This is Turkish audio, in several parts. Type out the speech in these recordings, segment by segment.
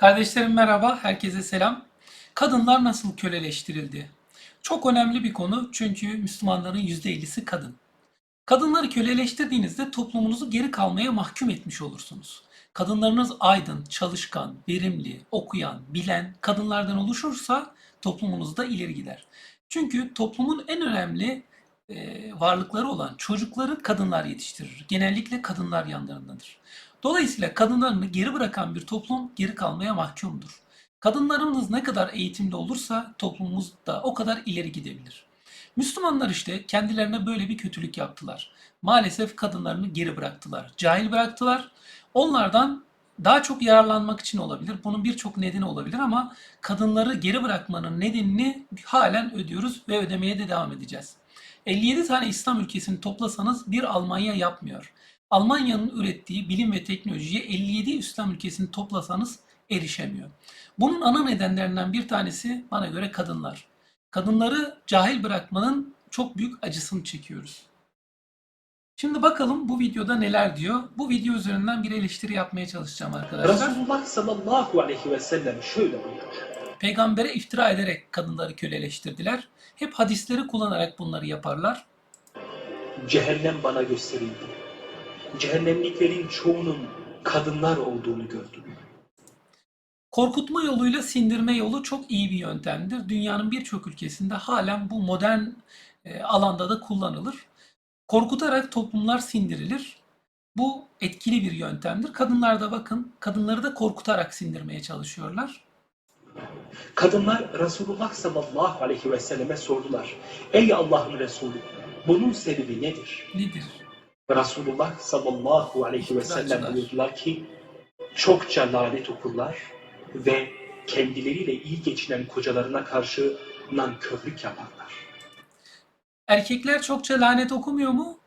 Kardeşlerim merhaba, herkese selam. Kadınlar nasıl köleleştirildi? Çok önemli bir konu çünkü Müslümanların %50'si kadın. Kadınları köleleştirdiğinizde toplumunuzu geri kalmaya mahkum etmiş olursunuz. Kadınlarınız aydın, çalışkan, verimli, okuyan, bilen kadınlardan oluşursa toplumunuz da ileri gider. Çünkü toplumun en önemli varlıkları olan çocukları kadınlar yetiştirir. Genellikle kadınlar yanlarındadır. Dolayısıyla kadınlarını geri bırakan bir toplum geri kalmaya mahkumdur. Kadınlarımız ne kadar eğitimli olursa toplumumuz da o kadar ileri gidebilir. Müslümanlar işte kendilerine böyle bir kötülük yaptılar. Maalesef kadınlarını geri bıraktılar. Cahil bıraktılar. Onlardan daha çok yararlanmak için olabilir. Bunun birçok nedeni olabilir ama kadınları geri bırakmanın nedenini halen ödüyoruz ve ödemeye de devam edeceğiz. 57 tane İslam ülkesini toplasanız bir Almanya yapmıyor. Almanya'nın ürettiği bilim ve teknolojiye 57 İslam ülkesini toplasanız erişemiyor. Bunun ana nedenlerinden bir tanesi bana göre kadınlar. Kadınları cahil bırakmanın çok büyük acısını çekiyoruz. Şimdi bakalım bu videoda neler diyor. Bu video üzerinden bir eleştiri yapmaya çalışacağım arkadaşlar. Resulullah sallallahu aleyhi ve sellem şöyle buyuruyor. Peygambere iftira ederek kadınları köleleştirdiler. Hep hadisleri kullanarak bunları yaparlar. Cehennem bana gösterildi. Cehennemliklerin çoğunun kadınlar olduğunu gördüm. Korkutma yoluyla sindirme yolu çok iyi bir yöntemdir. Dünyanın birçok ülkesinde halen bu modern e, alanda da kullanılır. Korkutarak toplumlar sindirilir. Bu etkili bir yöntemdir. Kadınlar da bakın, kadınları da korkutarak sindirmeye çalışıyorlar. Kadınlar Resulullah sallallahu aleyhi ve selleme sordular. Ey Allah'ın Resulü bunun sebebi nedir? Nedir? Resulullah sallallahu aleyhi ve sellem buyurdular ki çokça lanet okurlar ve kendileriyle iyi geçinen kocalarına karşı nankörlük yaparlar. Erkekler çokça lanet okumuyor mu?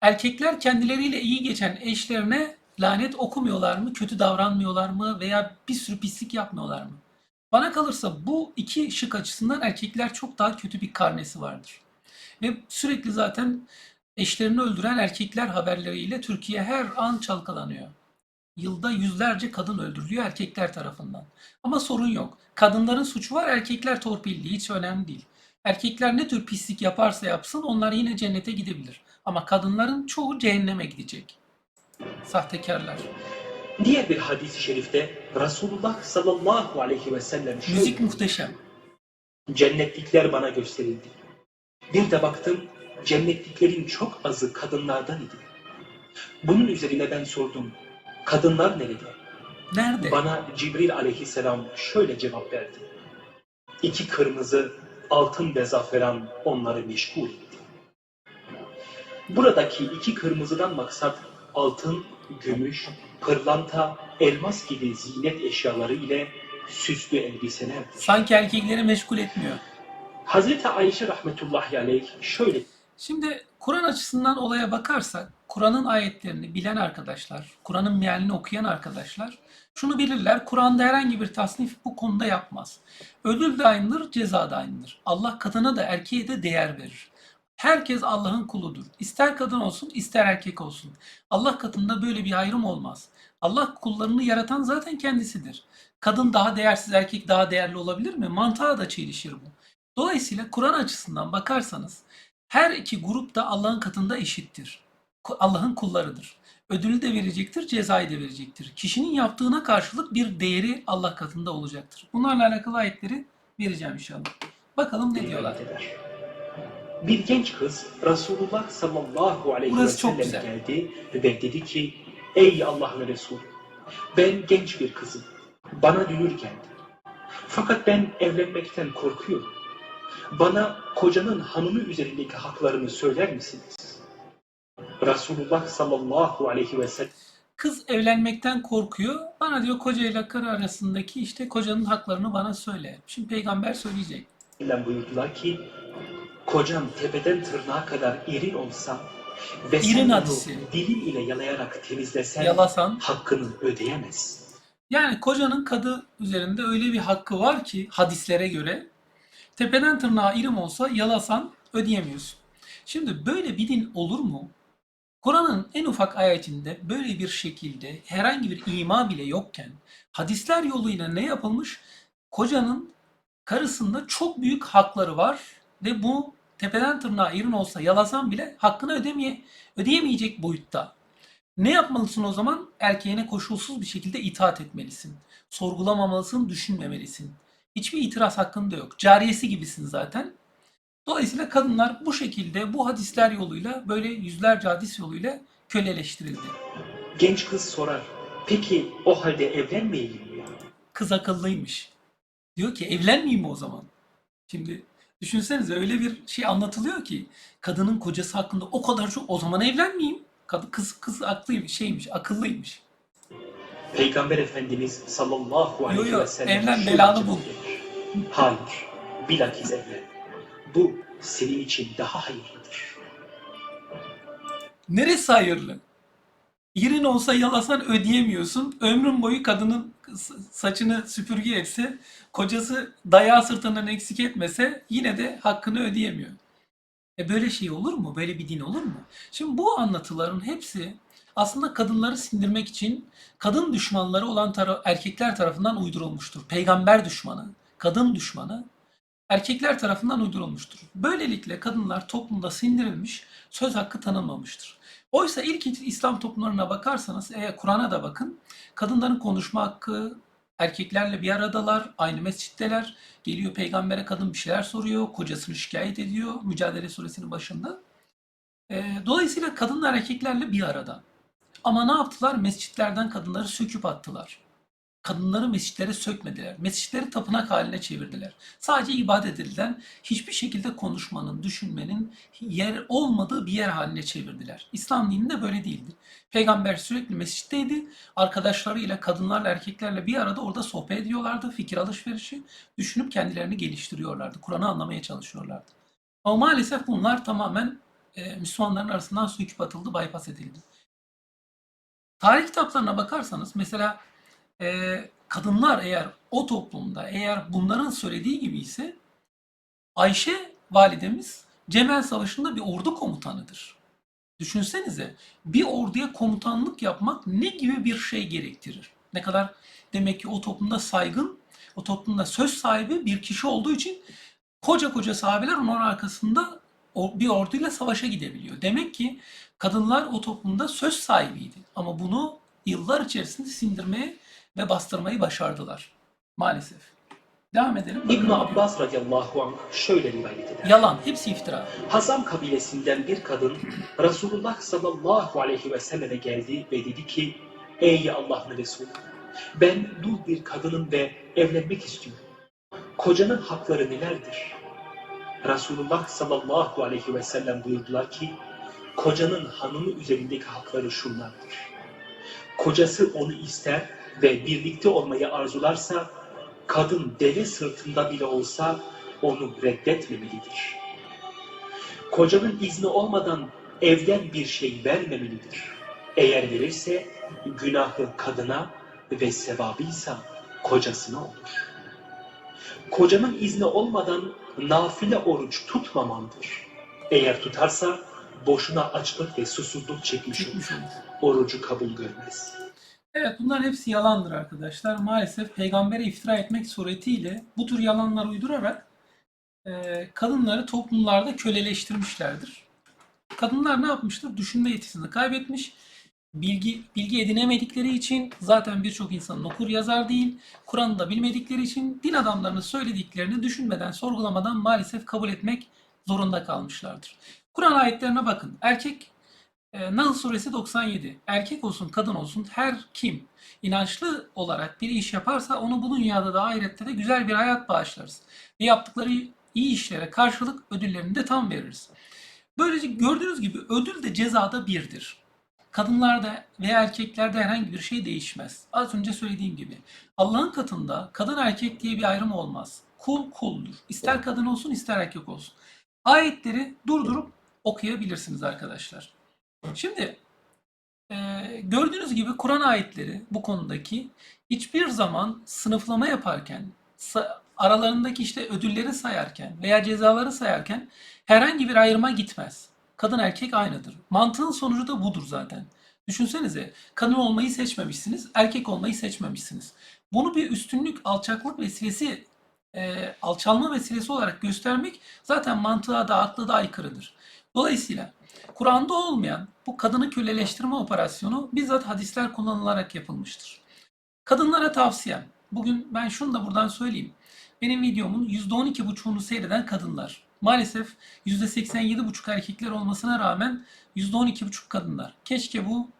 Erkekler kendileriyle iyi geçen eşlerine lanet okumuyorlar mı? Kötü davranmıyorlar mı? Veya bir sürü pislik yapmıyorlar mı? Bana kalırsa bu iki şık açısından erkekler çok daha kötü bir karnesi vardır. Ve sürekli zaten eşlerini öldüren erkekler haberleriyle Türkiye her an çalkalanıyor. Yılda yüzlerce kadın öldürülüyor erkekler tarafından. Ama sorun yok. Kadınların suçu var, erkekler torpilli. Hiç önemli değil. Erkekler ne tür pislik yaparsa yapsın onlar yine cennete gidebilir. Ama kadınların çoğu cehenneme gidecek. Sahtekarlar. Diğer bir hadis-i şerifte Resulullah sallallahu aleyhi ve sellem şöyle Müzik muhteşem. Cennetlikler bana gösterildi. Bir de baktım cennetliklerin çok azı kadınlardan idi. Bunun üzerine ben sordum. Kadınlar nerede? Nerede? Bana Cibril aleyhisselam şöyle cevap verdi. İki kırmızı altın ve zaferan onları meşgul etti. Buradaki iki kırmızıdan maksat altın, gümüş, pırlanta, elmas gibi zinet eşyaları ile süslü elbiselerdir. Sanki erkekleri meşgul etmiyor. Hazreti Ayşe rahmetullahi aleyh şöyle Şimdi Kur'an açısından olaya bakarsak, Kur'an'ın ayetlerini bilen arkadaşlar, Kur'an'ın mealini okuyan arkadaşlar şunu bilirler. Kur'an'da herhangi bir tasnif bu konuda yapmaz. Ödül de aynıdır, ceza da aynıdır. Allah kadına da erkeğe de değer verir. Herkes Allah'ın kuludur. İster kadın olsun, ister erkek olsun. Allah katında böyle bir ayrım olmaz. Allah kullarını yaratan zaten kendisidir. Kadın daha değersiz, erkek daha değerli olabilir mi? Mantığa da çelişir bu. Dolayısıyla Kur'an açısından bakarsanız her iki grup da Allah'ın katında eşittir. Allah'ın kullarıdır. Ödülü de verecektir, cezayı da verecektir. Kişinin yaptığına karşılık bir değeri Allah katında olacaktır. Bunlarla alakalı ayetleri vereceğim inşallah. Bakalım ne diyorlar. Bir genç kız Resulullah sallallahu aleyhi Burası ve çok sellem güzel. geldi ve dedi ki Ey Allah'ın Resulü ben genç bir kızım. Bana dünür geldi. Fakat ben evlenmekten korkuyorum. Bana kocanın hanımı üzerindeki haklarını söyler misiniz? Resulullah sallallahu aleyhi ve sellem Kız evlenmekten korkuyor. Bana diyor kocayla karı arasındaki işte kocanın haklarını bana söyle. Şimdi peygamber söyleyecek. buyurdular ki kocam tepeden tırnağa kadar iri olsa ve İrin hadisi. dilin ile yalayarak temizlesen Yalasan. hakkını ödeyemez. Yani kocanın kadı üzerinde öyle bir hakkı var ki hadislere göre tepeden tırnağa irim olsa yalasan ödeyemiyorsun. Şimdi böyle bir din olur mu? Kur'an'ın en ufak ayetinde böyle bir şekilde herhangi bir ima bile yokken hadisler yoluyla ne yapılmış? Kocanın karısında çok büyük hakları var ve bu tepeden tırnağa irin olsa yalasan bile hakkını ödemeye, ödeyemeyecek boyutta. Ne yapmalısın o zaman? Erkeğine koşulsuz bir şekilde itaat etmelisin. Sorgulamamalısın, düşünmemelisin. Hiçbir itiraz hakkın da yok. Cariyesi gibisin zaten. Dolayısıyla kadınlar bu şekilde bu hadisler yoluyla böyle yüzlerce hadis yoluyla köleleştirildi. Genç kız sorar. Peki o halde evlenmeyelim mi? Kız akıllıymış. Diyor ki evlenmeyeyim mi o zaman? Şimdi düşünsenize öyle bir şey anlatılıyor ki kadının kocası hakkında o kadar çok o zaman evlenmeyeyim. Kadın kız kız aklıymış, şeymiş, akıllıymış. Peygamber Efendimiz sallallahu aleyhi Yo, yo, ve sellem evlen, belanı bul. Hayır, bilakis evlen. Bu senin için daha hayırlıdır. Neresi hayırlı? İrin olsa yalasan ödeyemiyorsun. Ömrün boyu kadının saçını süpürge etse, kocası dayağı sırtından eksik etmese yine de hakkını ödeyemiyor. E böyle şey olur mu? Böyle bir din olur mu? Şimdi bu anlatıların hepsi aslında kadınları sindirmek için kadın düşmanları olan tara- erkekler tarafından uydurulmuştur. Peygamber düşmanı, kadın düşmanı erkekler tarafından uydurulmuştur. Böylelikle kadınlar toplumda sindirilmiş, söz hakkı tanınmamıştır. Oysa ilk İslam toplumlarına bakarsanız, eğer Kur'an'a da bakın, kadınların konuşma hakkı, erkeklerle bir aradalar, aynı mescitteler. Geliyor peygambere kadın bir şeyler soruyor, kocasını şikayet ediyor Mücadele Suresinin başında. Ee, dolayısıyla kadınlar erkeklerle bir arada. Ama ne yaptılar? Mescitlerden kadınları söküp attılar. Kadınları mescitlere sökmediler. Mescitleri tapınak haline çevirdiler. Sadece ibadet edilen, hiçbir şekilde konuşmanın, düşünmenin yer olmadığı bir yer haline çevirdiler. İslam dininde böyle değildi. Peygamber sürekli mescitteydi. Arkadaşlarıyla, kadınlarla, erkeklerle bir arada orada sohbet ediyorlardı. Fikir alışverişi, düşünüp kendilerini geliştiriyorlardı. Kur'an'ı anlamaya çalışıyorlardı. Ama maalesef bunlar tamamen e, Müslümanların arasından söküp atıldı, bypass edildi. Tarih kitaplarına bakarsanız mesela e, kadınlar eğer o toplumda eğer bunların söylediği gibi ise Ayşe validemiz Cemel Savaşı'nda bir ordu komutanıdır. Düşünsenize bir orduya komutanlık yapmak ne gibi bir şey gerektirir? Ne kadar demek ki o toplumda saygın, o toplumda söz sahibi bir kişi olduğu için koca koca sahabeler onun arkasında bir orduyla savaşa gidebiliyor. Demek ki kadınlar o toplumda söz sahibiydi. Ama bunu yıllar içerisinde sindirmeye ve bastırmayı başardılar. Maalesef. Devam edelim. İbn Abbas radıyallahu anh şöyle rivayet eder. Yalan. Hepsi iftira. Hazam kabilesinden bir kadın Resulullah sallallahu aleyhi ve selleme geldi ve dedi ki Ey Allah'ın Resulü ben dul bir kadınım ve evlenmek istiyorum. Kocanın hakları nelerdir? Resulullah sallallahu aleyhi ve sellem buyurdular ki kocanın hanımı üzerindeki hakları şunlardır. Kocası onu ister ve birlikte olmayı arzularsa kadın deve sırtında bile olsa onu reddetmemelidir. Kocanın izni olmadan evden bir şey vermemelidir. Eğer verirse günahı kadına ve sevabıysa kocasına olur. Kocanın izni olmadan nafile oruç tutmamalıdır. Eğer tutarsa boşuna açlık ve susuzluk çekmiş. Çıkmış olur. Orucu kabul görmez. Evet bunların hepsi yalandır arkadaşlar. Maalesef peygambere iftira etmek suretiyle bu tür yalanlar uydurarak e, kadınları toplumlarda köleleştirmişlerdir. Kadınlar ne yapmıştır? Düşünme yetisini kaybetmiş. Bilgi bilgi edinemedikleri için zaten birçok insanın okur yazar değil. Kur'an'ı da bilmedikleri için din adamlarının söylediklerini düşünmeden, sorgulamadan maalesef kabul etmek zorunda kalmışlardır. Kur'an ayetlerine bakın. Erkek e, Nahl suresi 97. Erkek olsun, kadın olsun her kim inançlı olarak bir iş yaparsa onu bu dünyada da ahirette de güzel bir hayat bağışlarız. Ve yaptıkları iyi işlere karşılık ödüllerini de tam veririz. Böylece gördüğünüz gibi ödül de cezada birdir. Kadınlarda veya erkeklerde herhangi bir şey değişmez. Az önce söylediğim gibi. Allah'ın katında kadın erkek diye bir ayrım olmaz. Kul kuldur. İster kadın olsun ister erkek olsun. Ayetleri durdurup okuyabilirsiniz arkadaşlar. Şimdi e, gördüğünüz gibi Kur'an ayetleri bu konudaki hiçbir zaman sınıflama yaparken, aralarındaki işte ödülleri sayarken veya cezaları sayarken herhangi bir ayrıma gitmez. kadın erkek aynıdır. Mantığın sonucu da budur zaten. Düşünsenize kadın olmayı seçmemişsiniz, erkek olmayı seçmemişsiniz. Bunu bir üstünlük, alçaklık vesilesi, e, alçalma vesilesi olarak göstermek zaten mantığa da aklı da aykırıdır. Dolayısıyla Kur'an'da olmayan bu kadını köleleştirme operasyonu bizzat hadisler kullanılarak yapılmıştır. Kadınlara tavsiyem. Bugün ben şunu da buradan söyleyeyim. Benim videomun %12,5'unu seyreden kadınlar. Maalesef %87,5 erkekler olmasına rağmen %12,5 kadınlar. Keşke bu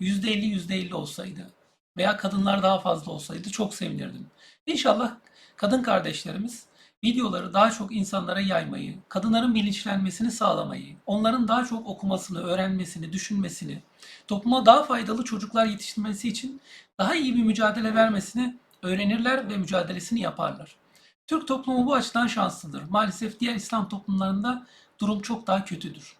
%50 %50 olsaydı. Veya kadınlar daha fazla olsaydı çok sevinirdim. İnşallah kadın kardeşlerimiz videoları daha çok insanlara yaymayı, kadınların bilinçlenmesini sağlamayı, onların daha çok okumasını, öğrenmesini, düşünmesini, topluma daha faydalı çocuklar yetiştirmesi için daha iyi bir mücadele vermesini öğrenirler ve mücadelesini yaparlar. Türk toplumu bu açıdan şanslıdır. Maalesef diğer İslam toplumlarında durum çok daha kötüdür.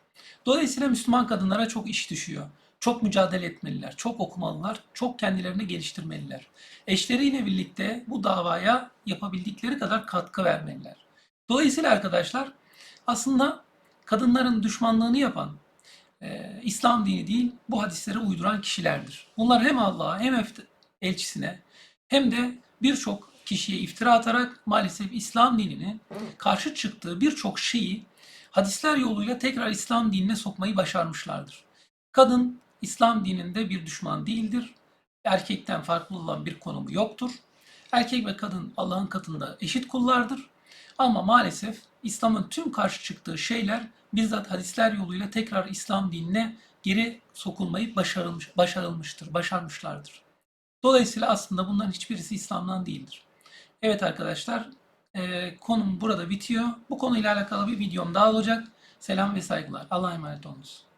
Dolayısıyla Müslüman kadınlara çok iş düşüyor. Çok mücadele etmeliler, çok okumalılar, çok kendilerini geliştirmeliler. Eşleriyle birlikte bu davaya yapabildikleri kadar katkı vermeliler. Dolayısıyla arkadaşlar aslında kadınların düşmanlığını yapan e, İslam dini değil bu hadislere uyduran kişilerdir. Bunlar hem Allah'a hem elçisine hem de birçok kişiye iftira atarak maalesef İslam dininin karşı çıktığı birçok şeyi hadisler yoluyla tekrar İslam dinine sokmayı başarmışlardır. Kadın İslam dininde bir düşman değildir. Erkekten farklı olan bir konumu yoktur. Erkek ve kadın Allah'ın katında eşit kullardır. Ama maalesef İslam'ın tüm karşı çıktığı şeyler bizzat hadisler yoluyla tekrar İslam dinine geri sokulmayı başarılmış, başarılmıştır, başarmışlardır. Dolayısıyla aslında bunların hiçbirisi İslam'dan değildir. Evet arkadaşlar, eee, konum burada bitiyor. Bu konuyla alakalı bir videom daha olacak. Selam ve saygılar. Allah'a emanet olunuz.